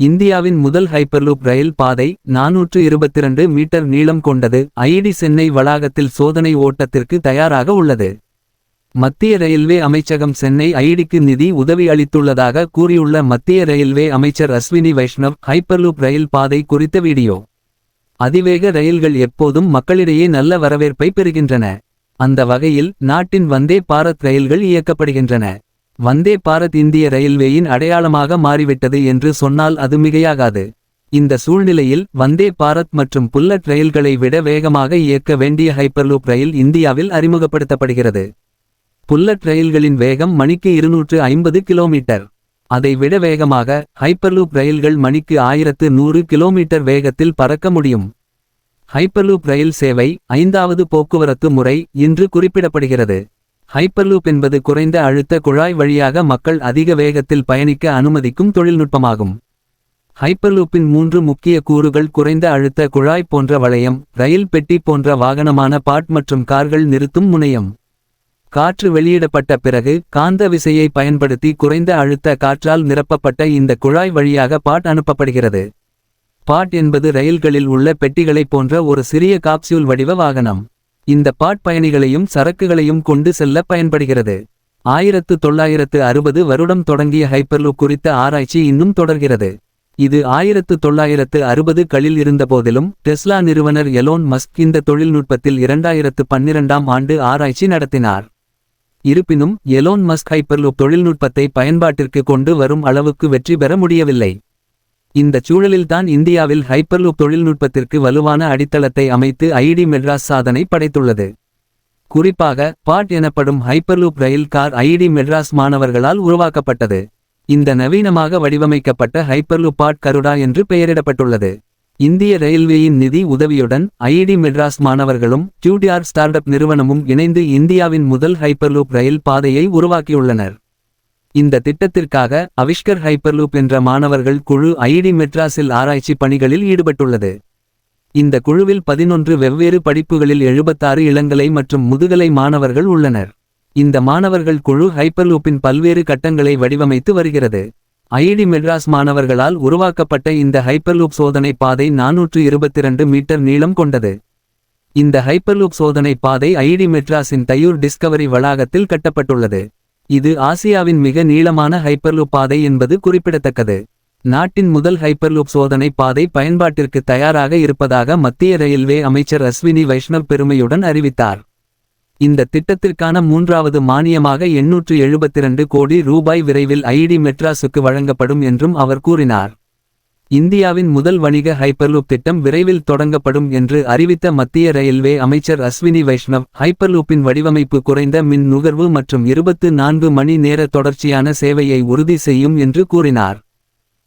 இந்தியாவின் முதல் ஹைப்பர்லூப் ரயில் பாதை நானூற்று இருபத்திரண்டு மீட்டர் நீளம் கொண்டது. ஐடி சென்னை வளாகத்தில் சோதனை ஓட்டத்திற்கு தயாராக உள்ளது. மத்திய ரயில்வே அமைச்சகம் சென்னை ஐடிக்கு நிதி உதவி அளித்துள்ளதாக கூறியுள்ள மத்திய ரயில்வே அமைச்சர் அஸ்வினி வைஷ்ணவ் ஹைப்பர்லூப் ரயில் பாதை குறித்த வீடியோ. அதிவேக ரயில்கள் எப்போதும் மக்களிடையே நல்ல வரவேற்பை பெறுகின்றன. அந்த வகையில் நாட்டின் வந்தே பாரத் ரயில்கள் இயக்கப்படுகின்றன. வந்தே பாரத் இந்திய ரயில்வேயின் அடையாளமாக மாறிவிட்டது என்று சொன்னால் அது மிகையாகாது. இந்த சூழ்நிலையில் வந்தே பாரத் மற்றும் புல்லட் ரயில்களை விட வேகமாக இயக்க வேண்டிய ஹைப்பர்லூப் ரயில் இந்தியாவில் அறிமுகப்படுத்தப்படுகிறது. புல்லட் ரயில்களின் வேகம் மணிக்கு இருநூற்று ஐம்பது கிலோமீட்டர். அதை விட வேகமாக ஹைப்பர்லூப் ரயில்கள் மணிக்கு ஆயிரத்து நூறு கிலோமீட்டர் வேகத்தில் பறக்க முடியும். ஹைப்பர்லூப் ரயில் சேவை ஐந்தாவது போக்குவரத்து முறை இன்று குறிப்பிடப்படுகிறது. ஹைப்பர்லூப் என்பது குறைந்த அழுத்த குழாய் வழியாக மக்கள் அதிக வேகத்தில் பயணிக்க அனுமதிக்கும் தொழில்நுட்பமாகும். ஹைப்பர்லூப்பின் மூன்று முக்கிய கூறுகள் குறைந்த அழுத்த குழாய் போன்ற வளையம் ரயில் பெட்டி போன்ற வாகனமான பாட் மற்றும் கார்கள் நிறுத்தும் முனையம். காற்று வெளியிடப்பட்ட பிறகு காந்த விசையை பயன்படுத்தி குறைந்த அழுத்த காற்றால் நிரப்பப்பட்ட இந்த குழாய் வழியாக பாட் அனுப்பப்படுகிறது. பாட் என்பது ரயில்களில் உள்ள பெட்டிகளைப் போன்ற ஒரு சிறிய காப்சியூல் வடிவ வாகனம். இந்த பாட் பயணிகளையும் சரக்குகளையும் கொண்டு செல்ல பயன்படுகிறது. ஆயிரத்து தொள்ளாயிரத்து அறுபது வருடம் தொடங்கிய ஹைப்பர்லூப் குறித்த ஆராய்ச்சி இன்னும் தொடர்கிறது. இது ஆயிரத்து தொள்ளாயிரத்து அறுபது களில் இருந்தபோதிலும் டெஸ்லா நிறுவனர் எலோன் மஸ்க் இந்த தொழில்நுட்பத்தில் இரண்டாயிரத்து பன்னிரண்டாம் ஆண்டு ஆராய்ச்சி நடத்தினார். இருப்பினும் எலோன் மஸ்க் ஹைப்பர்லூப் தொழில்நுட்பத்தை பயன்பாட்டிற்கு கொண்டு வரும் அளவுக்கு வெற்றி பெற முடியவில்லை. இந்த சூழலில்தான் இந்தியாவில் ஹைப்பர்லூப் தொழில்நுட்பத்திற்கு வலுவான அடித்தளத்தை அமைத்து ஐடி மெட்ராஸ் சாதனை படைத்துள்ளது. குறிப்பாக பாட் எனப்படும் hyperloop rail car IIT Madras மாணவர்களால் உருவாக்கப்பட்டது. இந்த நவீனமாக வடிவமைக்கப்பட்ட ஹைப்பர்லூப் பாட் கருடா என்று பெயரிடப்பட்டுள்ளது. இந்திய ரயில்வேயின் நிதி உதவியுடன் ஐடி மெட்ராஸ் மாணவர்களும் டியூடிஆர் ஸ்டார்டப் நிறுவனமும் இணைந்து இந்தியாவின் முதல் ஹைப்பர்லூப் ரயில் பாதையை உருவாக்கியுள்ளனர். இந்த திட்டத்திற்காக அவிஷ்கர் ஹைப்பர்லூப் என்ற மாணவர்கள் குழு ஐடி மெட்ராஸில் ஆராய்ச்சி பணிகளில் ஈடுபட்டுள்ளது. இந்த குழுவில் பதினொன்று வெவ்வேறு படிப்புகளில் எழுபத்தாறு இளங்கலை மற்றும் முதுகலை மாணவர்கள் உள்ளனர். இந்த மாணவர்கள் குழு ஹைப்பர்லூப்பின் பல்வேறு கட்டங்களை வடிவமைத்து வருகிறது. ஐடி மெட்ராஸ் மாணவர்களால் உருவாக்கப்பட்ட இந்த ஹைப்பர்லூப் சோதனை பாதை நானூற்று இருபத்திரண்டு மீட்டர் நீளம் கொண்டது. இந்த ஹைப்பர்லூப் சோதனை பாதை ஐடி மெட்ராஸின் தையூர் டிஸ்கவரி வளாகத்தில் கட்டப்பட்டுள்ளது. இது ஆசியாவின் மிக நீளமான ஹைப்பர்லூப் பாதை என்பது குறிப்பிடத்தக்கது. நாட்டின் முதல் ஹைப்பர்லூப் சோதனை பாதை பயன்பாட்டிற்கு தயாராக இருப்பதாக மத்திய ரயில்வே அமைச்சர் அஸ்வினி வைஷ்ணவ் பெருமையுடன் அறிவித்தார். இந்த திட்டத்திற்கான மூன்றாவது மானியமாக எண்ணூற்று எழுபத்திரண்டு கோடி ரூபாய் விரைவில் ஐடி மெட்ராஸுக்கு வழங்கப்படும் என்றும் அவர் கூறினார். இந்தியாவின் முதல் வணிக ஹைப்பர்லூப் திட்டம் விரைவில் தொடங்கப்படும் என்று அறிவித்த மத்திய ரயில்வே அமைச்சர் அஸ்வினி வைஷ்ணவ் ஹைப்பர்லூப்பின் வடிவமைப்பு குறைந்த மின் நுகர்வு மற்றும் இருபத்து நான்கு மணி நேர தொடர்ச்சியான சேவையை உறுதி செய்யும் என்று கூறினார்.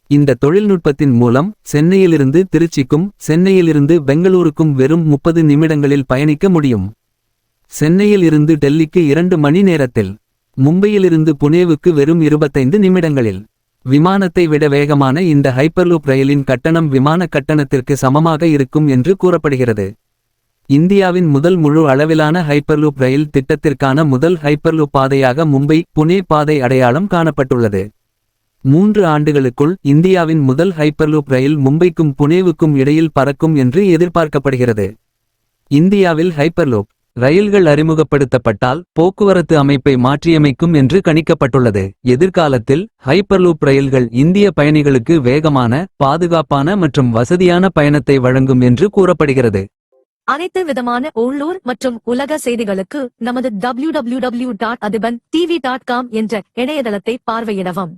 இந்த தொழில்நுட்பத்தின் மூலம் சென்னையிலிருந்து திருச்சிக்கும் சென்னையிலிருந்து பெங்களூருக்கும் வெறும் முப்பது நிமிடங்களில் பயணிக்க முடியும். சென்னையில் இருந்து டெல்லிக்கு இரண்டு மணி நேரத்தில் மும்பையிலிருந்து புனேவுக்கு வெறும் இருபத்தைந்து நிமிடங்களில். விமானத்தை விட வேகமான இந்த ஹைப்பர்லூப் ரயிலின் கட்டணம் விமான கட்டணத்திற்கு சமமாக இருக்கும் என்று கூறப்படுகிறது. இந்தியாவின் முதல் முழு அளவிலான ஹைப்பர்லூப் ரயில் திட்டத்திற்கான முதல் ஹைப்பர்லூப் பாதையாக மும்பை புனே பாதை அடையாளம் காணப்பட்டுள்ளது. மூன்று ஆண்டுகளுக்குள் இந்தியாவின் முதல் ஹைப்பர்லூப் ரயில் மும்பைக்கும் புனேவுக்கும் இடையில் பறக்கும் என்று எதிர்பார்க்கப்படுகிறது. இந்தியாவில் ஹைப்பர்லூப் ரயில்கள் அறிமுகப்படுத்தப்பட்டால் போக்குவரத்து அமைப்பை மாற்றியமைக்கும் என்று கணிக்கப்பட்டுள்ளது. எதிர்காலத்தில் ஹைப்பர்லூப் ரயில்கள் இந்திய பயணிகளுக்கு வேகமான பாதுகாப்பான மற்றும் வசதியான பயணத்தை வழங்கும் என்று கூறப்படுகிறது. அனைத்து விதமான உள்ளூர் மற்றும் உலக செய்திகளுக்கு நமது W W W dot Athiban TV dot com என்ற இணையதளத்தை பார்வையிடவும்.